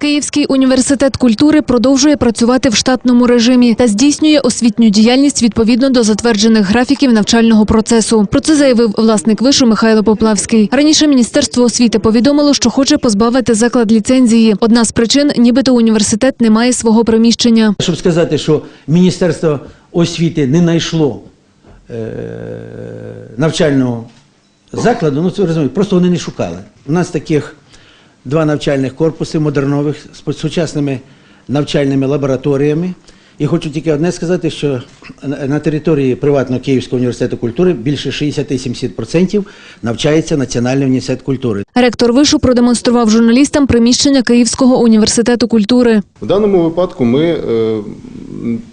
Київський університет культури продовжує працювати в штатному режимі та здійснює освітню діяльність відповідно до затверджених графіків навчального процесу. Про це заявив власник вишу Михайло Поплавський. Раніше міністерство освіти повідомило, що хоче позбавити заклад ліцензії. Одна з причин, нібито університет не має свого приміщення. Щоб сказати, що Міністерство освіти не знайшло е, навчального закладу, ну це ви розумієте, просто вони не шукали. У нас таких два навчальних корпуси модернових з сучасними навчальними лабораторіями. І хочу тільки одне сказати, що на- території приватного Київського університету культури більше 60-70% навчається Національний університет культури. Ректор вишу продемонстрував журналістам приміщення Київського університету культури. В даному випадку ми е,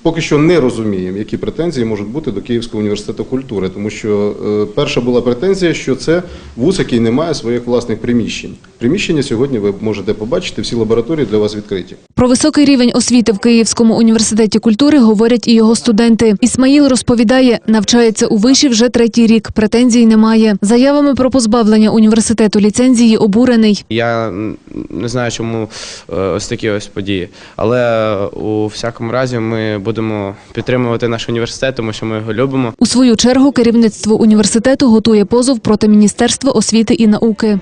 поки що не розуміємо, які претензії можуть бути до Київського університету культури, тому що е, перша була претензія, що це вуз, який не має своїх власних приміщень. Приміщення сьогодні ви можете побачити, всі лабораторії для вас відкриті. Про високий рівень освіти в Київському університеті культури говорять і його студенти. Ісмаїл розповідає, навчається у виші вже третій рік. Претензій немає. Заявами про позбавлення університету ліцензії обурений. Я не знаю, чому е, ось такі ось події. Але е, у всякому разі ми будемо підтримувати наш університет, тому що ми його любимо. У свою чергу керівництво університету готує позов проти Міністерства освіти і науки.